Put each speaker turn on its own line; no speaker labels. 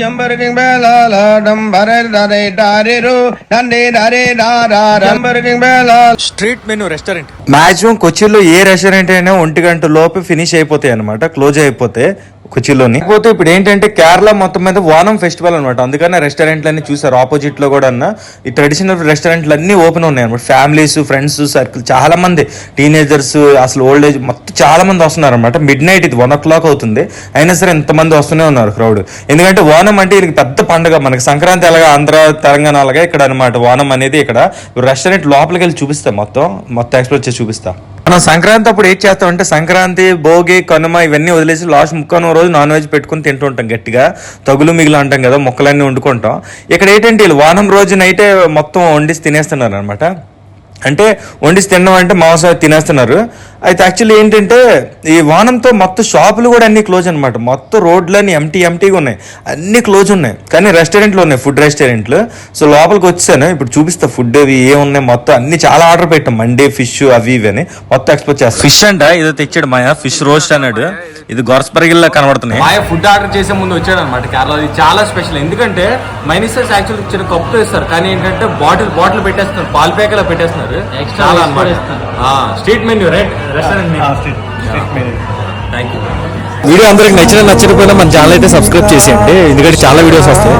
జంబరకింగ్ బేలాల డంబరే దరే డారెరు డండే డరే డారా జంబరకింగ్ బేలాల
స్ట్రీట్ మెనూ రెస్టారెంట్.
మాక్సిమం కొచ్చిలో ఏ రెస్టారెంట్ అయినా ఒంటి గంట లోపు ఫినిష్ అయిపోతాయి అనమాట క్లోజ్ అయిపోతే కొచ్చిలోని. కాకపోతే ఇప్పుడు ఏంటంటే కేరళ మొత్తం మీద ఓనం ఫెస్టివల్ అనమాట అందుకనే రెస్టారెంట్లు అన్ని చూసారు. ఆపోజిట్లో కూడా అన్న ఈ ట్రెడిషనల్ రెస్టారెంట్లు అన్ని ఓపెన్ ఉన్నాయి అనమాట ఫ్యామిలీస్ ఫ్రెండ్స్ సర్కిల్ చాలా మంది. టీనేజర్స్ అసలు ఓల్డ్ ఏజ్ మొత్తం చాలా మంది వస్తున్నారు అనమాట మిడ్ నైట్ ఇది వన్ ఓ క్లాక్ అవుతుంది. అయినా సరే ఎంతమంది వస్తూనే ఉన్నారు క్రౌడ్ ఎందుకంటే ఓనం అంటే ఇది పెద్ద పండుగ. మనకి సంక్రాంతి ఎలాగా ఆంధ్ర తెలంగాణ అలాగా ఇక్కడ అనమాట ఓనం అనేది ఇక్కడ రెస్టారెంట్ లోపలికి వెళ్ళి చూపిస్తా మొత్తం. మొత్తం ఎక్స్ప్లోర్ చేసి చూపిస్తా. మనం సంక్రాంతి అప్పుడు ఏం చేస్తాం అంటే సంక్రాంతి భోగి కనుమ ఇవన్నీ వదిలేసి లాస్ట్ ముక్కనో రోజు నాన్ వెజ్ పెట్టుకుని తింటూ ఉంటాం గట్టిగా. తగులు మిగులు అంటాం కదా మొక్కలన్నీ వండుకుంటాం. ఇక్కడ ఏంటంటే వీళ్ళు వానం రోజు నైటే మొత్తం వండిసి తినేస్తున్నారు అనమాట అంటే వండిసి తినడం అంటే మాంసం తినేస్తున్నారు. అయితే యాక్చువల్లీ ఏంటంటే ఈ వానంతో మొత్తం షాపులు కూడా అన్ని క్లోజ్ అనమాట మొత్తం రోడ్లన్నీ ఎంటీ ఎంటీగా ఉన్నాయి. అన్ని క్లోజ్ ఉన్నాయి. కానీ రెస్టారెంట్లు ఉన్నాయి ఫుడ్ రెస్టారెంట్లు సో లోపలికి వచ్చాను ఇప్పుడు చూపిస్తా ఫుడ్ అవి ఏమున్నాయి మొత్తం అన్ని చాలా ఆర్డర్ పెట్టాం. మండే ఫిష్ అవి ఇవి అని. మొత్తం ఎక్స్పోర్ట్ చేస్తాం. ఫిష్ అంట ఏదో తెచ్చాడు మాయా. ఫిష్ రోస్ట్ అన్నాడు. ఇది గొరసపరిగిల్లా కనబడుతున్నాయి.
మాయ ఫుడ్ ఆర్డర్ చేసే ముందు వచ్చాడు అనమాట కేరళ. ఇది చాలా స్పెషల్ ఎందుకంటే మైనిసెస్ యాక్చువల్ చిన్న కప్పుతో ఇస్తారు. కానీ ఏంటంటే బాటిల్ బాటిల్ పెట్టేస్తున్నారు. పాల ప్యాకెలా పెట్టేస్తున్నారు. చాలా అనమాట street menu right restaurant thank you
video అందరికి నచ్చిన నచ్చకపోయినా మన ఛానల్ అయితే సబ్స్క్రైబ్ చేసేయండి. ఎందుకంటే చాలా వీడియోస్ వస్తాయి.